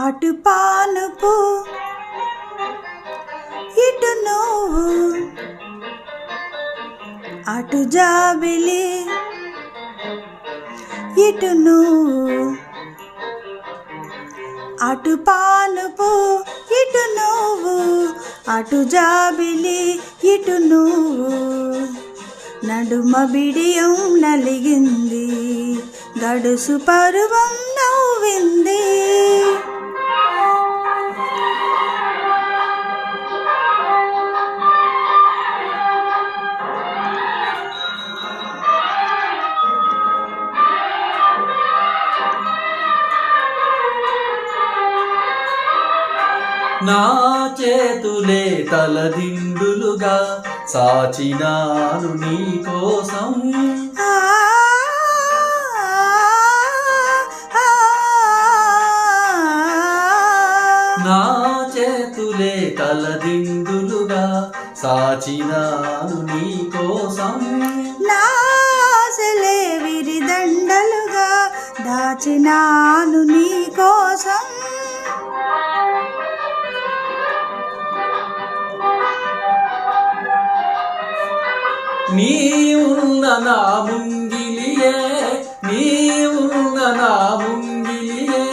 అటు పానుపు ఇటు నువ్వు. అటు జాబిలి ఇటు నువ్వు. అటు పానుపు ఇటు నువ్వు. అటు జాబిలి ఇటు నువ్వు. నడుమ బిడియం నలిగింది గడుసు పరువం నవ్వింది. నా చేతులే తలదిండులుగా సాచినాను నీ కోసం. నా చేతులే తలదిండులుగా సాచినాను నీ కోసం. నా ఆశలే విరిదండలుగా దాచినాను నీ నీ ఉన్న నా ముంగిలియే నీ ఉన్న నా ముంగిలియే.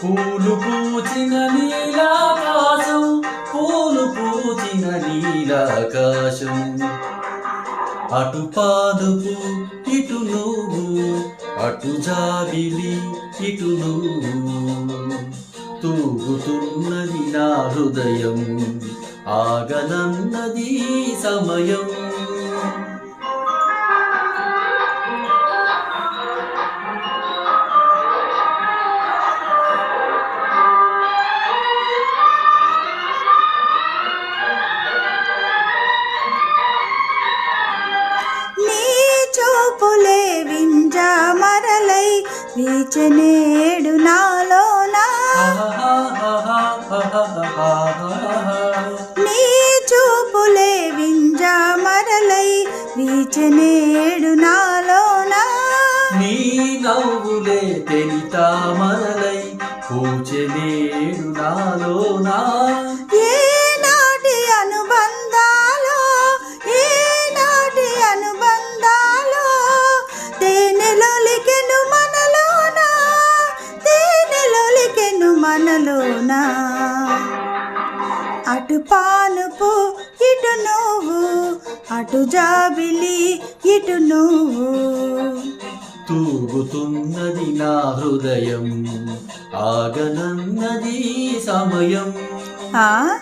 పూలు పూచిన నీలాకాశం పూలు పూచిన నీలాకాశం. అటు పాదుపు ఇటు నువ్వు అటు జాబిలి ఇటు నువ్వు. తూగుతున్నది నా హృదయం ఆగనన్నది సమయం. వీచనేడు నాలోనా నీ చూపులే వింజా మరలై వీచనేడు నాలోనా నీ నవ్వులే తెలితా మరలై పూచెనేడు నాలోనా ఏ అటు పానుపు ఇటు నువ్వు. అటు జాబిలి ఇటు నువ్వు. తూగుతున్నది నా హృదయం ఆగనన్నది సమయం. ఆ.